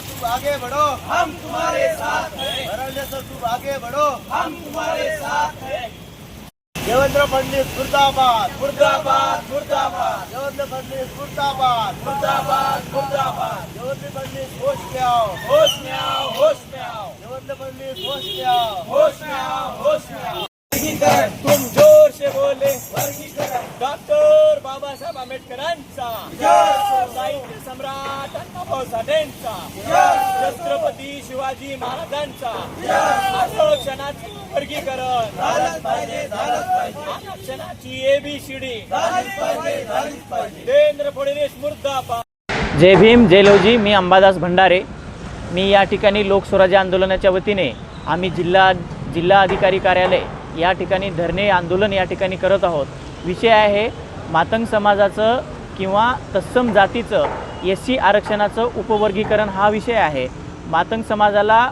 तुम आगे बढ़ो। हम तुम्हारे साथ हैं। सर तुम आगे बढ़ो। हम तुम्हारे साथ हैं। देवेंद्र फडणवीस मुर्दाबाद। मुर्दाबाद मुर्दाबाद। देवेंद्र फडणवीस मुर्दाबाद। मुर्दाबाद मुर्दाबाद। देवेंद्र फडणवीस होश में आओ। होश में आओ होश में आओ। देवेंद्र फडणवीस होश में आओ। होश में आओ होश में आओ। बाबासाहेब आंबेडकरांचा. साहित्य सम्राट अण्णाभाऊ साठेंचा छत्रपती शिवाजी महाराजांचा. आरक्षणाचे वर्गीकरण. आरक्षणाची एबीसीडी देवेंद्र फडणवीस मुर्दाबाद. जय भीम जय लवजी मी अंबादास भंडारे. मी या ठिकाणी लोकस्वराज्य आंदोलनाच्या वतीने आम्ही जिल्हा जिल्हा अधिकारी कार्यालय या ठिकाणी धरणे आंदोलन या ठिकाणी करत आहोत. विषय आहे मातंग समाजाचं किंवा तत्सम जातीचं एस सी आरक्षणाचं उपवर्गीकरण हा विषय आहे. मातंग समाजाला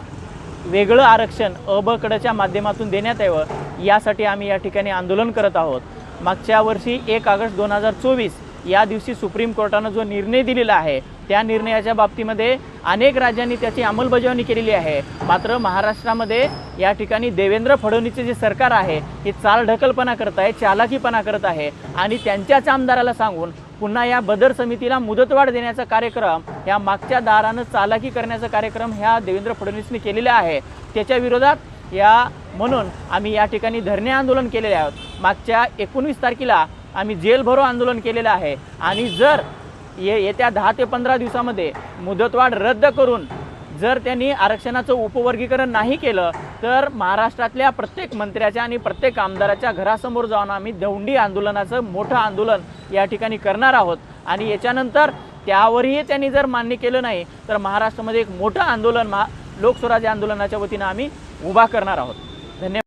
वेगळं आरक्षण अबकडच्या माध्यमातून देण्यात यावं यासाठी आम्ही या ठिकाणी आंदोलन करत आहोत. मागच्या वर्षी एक ऑगस्ट दोन हजार चोवीस या दिवशी सुप्रीम कोर्टानं जो निर्णय दिलेला आहे त्या निर्णयाच्या बाबतीमध्ये अनेक राज्यांनी त्याची अंमलबजावणी केलेली आहे. मात्र महाराष्ट्रामध्ये या ठिकाणी देवेंद्र फडणवीसचे जे सरकार आहे हे चालढकलपणा करत आहे चालाकीपणा करत आहे. आणि त्यांच्याच आमदाराला सांगून पुन्हा या बदर समितीला मुदतवाढ देण्याचा कार्यक्रम या मागच्या दारानं चालाकी करण्याचा कार्यक्रम ह्या देवेंद्र फडणवीसने केलेला आहे. त्याच्या विरोधात या म्हणून आम्ही या ठिकाणी धरणे आंदोलन केलेले आहोत. मागच्या एकोणवीस तारखेला आम्ही जेलभरो आंदोलन केलेलं आहे. आणि जर ये येत्या दहा ते पंधरा दिवसामध्ये मुदतवाढ रद्द करून जर त्यांनी आरक्षणाचं उपवर्गीकरण नाही केलं तर महाराष्ट्रातल्या प्रत्येक मंत्र्याच्या आणि प्रत्येक आमदाराच्या घरासमोर जाऊन आम्ही दौंडी आंदोलनाचं मोठं आंदोलन या ठिकाणी करणार आहोत. आणि याच्यानंतर त्यावरही त्यांनी जर मान्य केलं नाही तर महाराष्ट्रामध्ये एक मोठं आंदोलन महा लोकस्वराज्य आंदोलनाच्या वतीनं आम्ही उभा करणार आहोत. धन्यवाद.